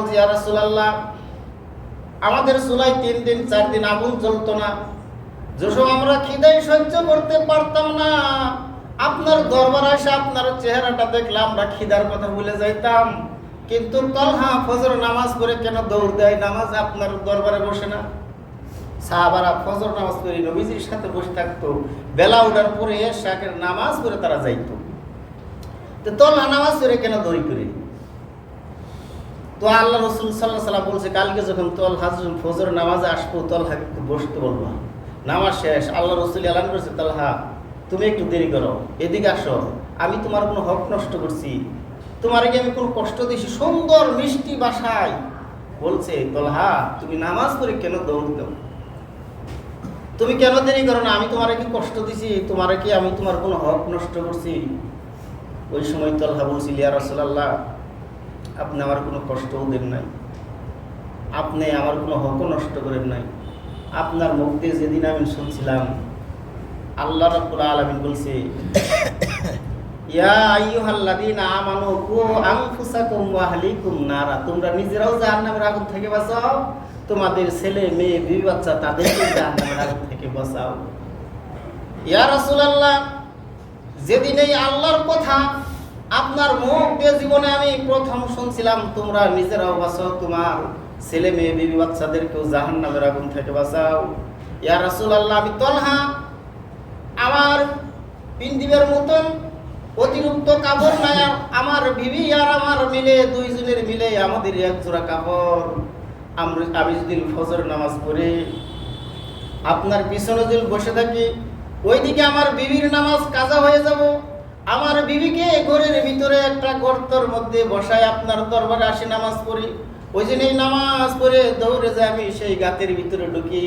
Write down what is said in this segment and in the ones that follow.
বলছি আর আমাদের চুলায় তিন দিন, চার দিন আগুন জ্বলতো না। যেসব আমরা খিদাই সহ্য করতে পারতাম না। আপনার দরবার এসে আপনার চেহারাটা দেখলে আমরা খিদার কথা ভুলে যাইতাম। কিন্তু তলহা ফজর নামাজ পড়ে কেন দৌড় দেয়? নামাজ আপনার দরবারে বসে না? সাহাবারা ফজর নামাজ পড়ে নবীজির সাথে বসে থাকতো। বেলা উঠার পরে শাকের নামাজ পড়ে তারা যাইতো। তো তলহা নামাজ পড়ে কেন দৌড়ি করে? তো আল্লাহ রসুল সাল্লাহ সাল্লাম বলছে, কালকে যখন তল হাজুন ফজর নামাজে আসব তলহাকে একটু বসতে বলব। নামাজ শেষ, আল্লাহ রসুল এলান করেছে, তলহা, তুমি একটু দেরি করো, এদিকে আসো, আমি তোমার কোনো হক নষ্ট করছি। তোমার কি আমি কোনো কষ্ট দিছি সুন্দর মিষ্টি বাসায়। বলছে, তলহা, তুমি নামাজ পড়ে কেন দৌড় দাও? তুমি কেন দেরি করো না? আমি তোমার কি কষ্ট দিছি তোমার কি আমি তোমার কোনো হক নষ্ট করছি। ওই সময় তলহা বলছি, ইয়া রসুলাল্লাহ আপনি আমার কোনো কষ্টও দেন নাই। আপনি আমার কোনো হকও নষ্ট করেন নাই। আপনার মুখ দিয়ে যেদিন আমি শুনছিলাম, আল্লাহ রাব্বুল আলামিন বলছে তোমরা নিজেরাও আগুন থেকে তোমাদের ছেলে, মেয়ে বাচ্চা তাদেরকে থেকে রাসূলুল্লাহ, যেদিন এই আল্লাহর কথা আপনার মুখ দিয়ে জীবনে আমি প্রথম শুনছিলাম, তোমরা নিজেরাও বাঁচাও, তোমার ছেলে মেয়ে, বিবি বাচ্চাদেরকেও জাহান নামের আগুন থেকে বাঁচাও। ইয়া রাসুল আল্লাহ আমি তলহা আমার পিন্দিবের মতন অতিরিক্ত কাপড় নাই আমার বিবি আর আমার মিলে, দুইজনের মিলে আমাদের এক জোড়া কাপড়। আমি যদি ফজর নামাজ পড়ে, আপনার পিছনে যদি বসে থাকি, ওইদিকে আমার বিবির নামাজ কাজা হয়ে যাব। আমার বিবিকে ঘরের ভিতরে একটা গর্তর মধ্যে বসায় আপনার দরবারে আসি নামাজ পড়ি। ওই জন্য নামাজ পড়ে দৌড়ে যায় আমি সেই গাতের ভিতরে ঢুকি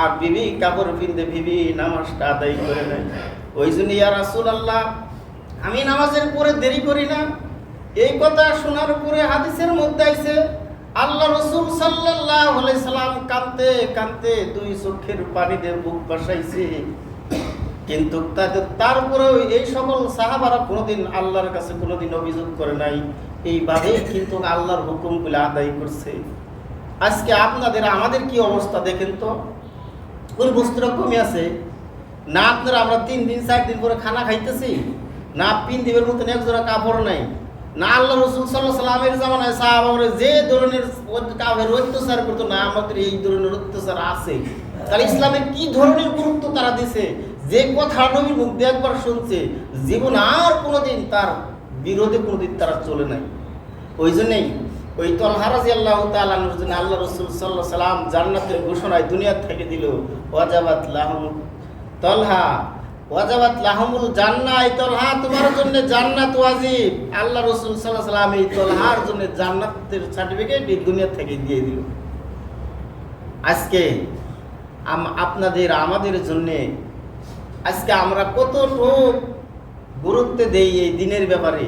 আর বিবি কাপড় পিনতে বিবি নামাজটা আদায় করে নেয়। ওই জন্য ইয়া রাসুল আল্লাহ আমি নামাজের পরে দেরি করি না। এই কথা শোনার পরে হাদিসের মধ্যে আইছে, আল্লাহ রসুল সাল্লাহ সাল্লাম কানতে কানতে দুই চোখের পানিতে বুক বাসাইছে। কিন্তু তারপরেও এই সকল সাহাবারা কোনোদিন আল্লাহর কাছে কোনোদিন অভিযোগ করে নাই। এইভাবেই কিন্তু আল্লাহর হুকুমগুলো আদায় করছে। আজকে আপনাদের, আমাদের কি অবস্থা দেখেন তো? ওর বস্তুটা কমে আছে। না আপনারা আমরা তিন দিন, চার দিন করে খানা খাইতেছি, না পিন দিবের মতন এক জোড়া কাপড় নাই। না, আল্লাহ রসুল সাল্লাহ সাল্লামের জামানায় সাহাবারা যে ধরনের কাপের অত্যাচার করতো, না, আমাদের এই ধরনের অত্যাচার আছে। তাহলে ইসলামের কি ধরনের গুরুত্ব তারা দিছে? যে কথা নবীর মুখ দিয়ে একবার শুনছে, জীবন আর কোনোদিন তার বিরোধে কোনোদিন তারা চলে নাই। ওই জন্যই ওই তলহারাজি আল্লাহ তালানোর জন্য আল্লাহ রসুল সাল্লাহ সাল্লাম জান্নাতের ঘোষণায় দুনিয়ার থেকে দিল, ওয়াজাবাত লাহম তলহা। লাহমুল তলহা তোমার জান্নাত আল্লাহ জন্য জান্নাতের সার্টিফিকেট এই থেকে দিয়ে আজকে আপনাদের, আমাদের জন্যে আজকে আমরা কত গুরুত্ব দেই এই দিনের ব্যাপারে।